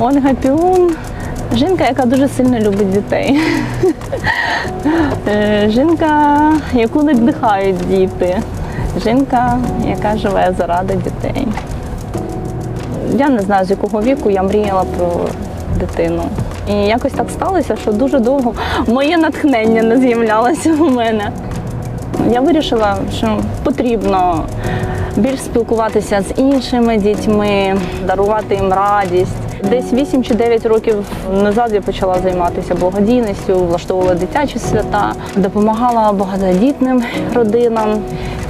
Ольга Піун. Жінка, яка дуже сильно любить дітей. Е, Жінка, яку надихають діти. Жінка, яка живе заради дітей. Я не знаю, з якого віку я мріяла про дитину. І якось так сталося, що дуже довго моє натхнення не з'являлося у мене. Я вирішила, що потрібно більш спілкуватися з іншими дітьми, дарувати їм радість. Десь 8 чи 9 років назад я почала займатися благодійністю, влаштовувала дитячі свята, допомагала багатодітним родинам.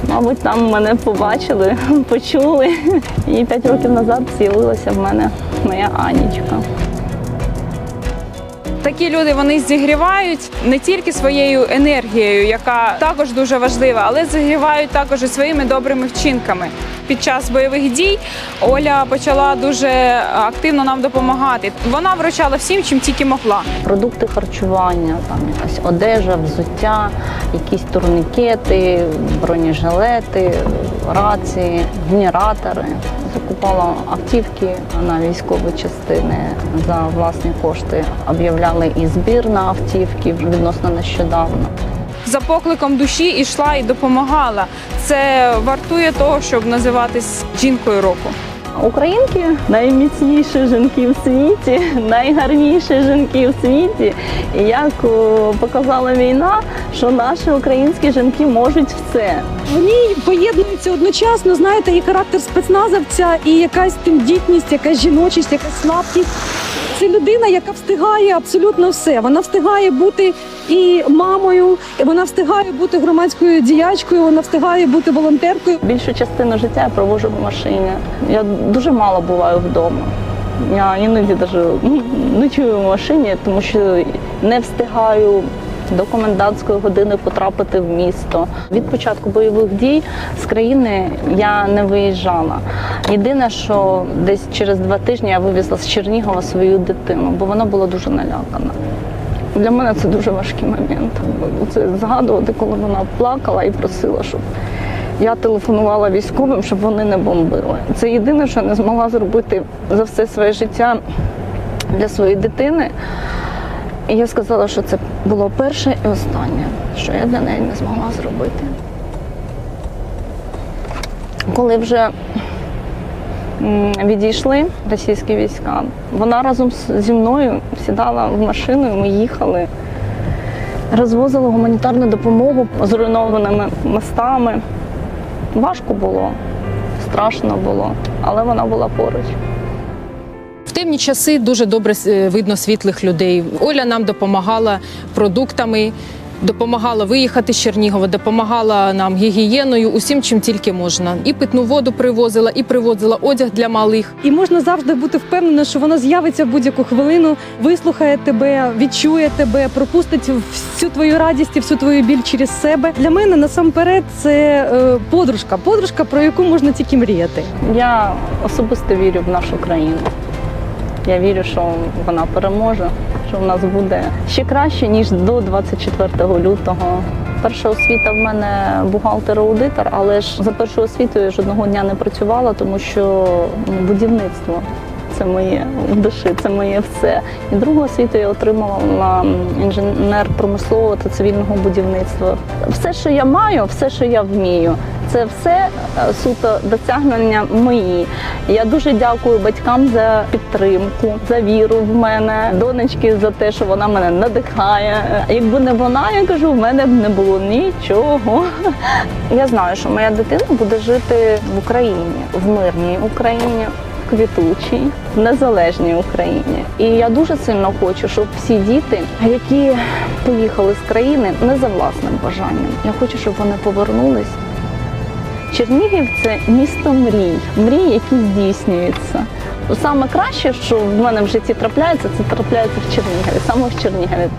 Мабуть, там мене побачили, почули. І 5 років назад з'явилася в мене моя Анічка. Такі люди вони зігрівають не тільки своєю енергією, яка також дуже важлива, але зігрівають також і своїми добрими вчинками. Під час бойових дій Оля почала дуже активно нам допомагати. Вона вручала всім, чим тільки могла. продукти харчування, там якась одежа, взуття, якісь турнікети, бронежилети, рації, генератори. Закупала автівки на військові частини за власні кошти. Об'являли і збір на автівки відносно нещодавно. За покликом душі йшла і допомагала. Це вартує того, щоб називатись жінкою року. Українки найміцніші жінки в світі, найгарніші жінки в світі. І як показала війна, що наші українські жінки можуть все. В ній поєднується одночасно, знаєте, і характер спецназовця, і якась тендітність, якась жіночість, якась слабкість. Це людина, яка встигає абсолютно все. Вона встигає бути і мамою, вона встигає бути громадською діячкою, вона встигає бути волонтеркою. Більшу частину життя я провожу в машині. Я дуже мало буваю вдома. Я іноді навіть ночую в машині, тому що не встигаю до комендантської години потрапити в місто. Від початку бойових дій з країни я не виїжджала. Єдине, що десь через два тижні я вивезла з Чернігова свою дитину, бо вона була дуже налякана. Для мене це дуже важкий момент. Це згадувати, коли вона плакала і просила, щоб я телефонувала військовим, щоб вони не бомбили. Це єдине, що я не змогла зробити за все своє життя для своєї дитини. І я сказала, що це було перше і останнє, що я для неї не змогла зробити. Коли вже відійшли російські війська, вона разом зі мною сідала в машину, і ми їхали, розвозили гуманітарну допомогу зруйнованими мостами. Важко було, страшно було, але вона була поруч. В темні часи дуже добре е, видно світлих людей. Оля нам допомагала продуктами, допомагала виїхати з Чернігова, допомагала нам гігієною, усім, чим тільки можна. І питну воду привозила, і привозила одяг для малих. І можна завжди бути впевнена, що вона з'явиться в будь-яку хвилину, вислухає тебе, відчує тебе, пропустить всю твою радість і всю твою біль через себе. Для мене насамперед це е, подружка, подружка, про яку можна тільки мріяти. Я особисто вірю в нашу країну. Я вірю, що вона переможе, що в нас буде ще краще, ніж до 24 лютого. Перша освіта в мене бухгалтер-аудитор, але ж за першою освітою жодного дня не працювала, тому що ну, будівництво це моє душі, це моє все. І другу освіту я отримала інженер промислового та цивільного будівництва. Все, що я маю, все, що я вмію, це все е, суто досягнення мої. Я дуже дякую батькам за підтримку, за віру в мене, донечки за те, що вона мене надихає. Якби не вона, я кажу, в мене б не було нічого. Я знаю, що моя дитина буде жити в Україні, в мирній Україні. Квітучій, незалежній Україні, і я дуже сильно хочу, щоб всі діти, які поїхали з країни, не за власним бажанням. Я хочу, щоб вони повернулись Чернігів це місто мрій, мрій, які здійснюються. Саме краще, що в мене в житті трапляється, це трапляється в Чернігові, саме в Чернігові.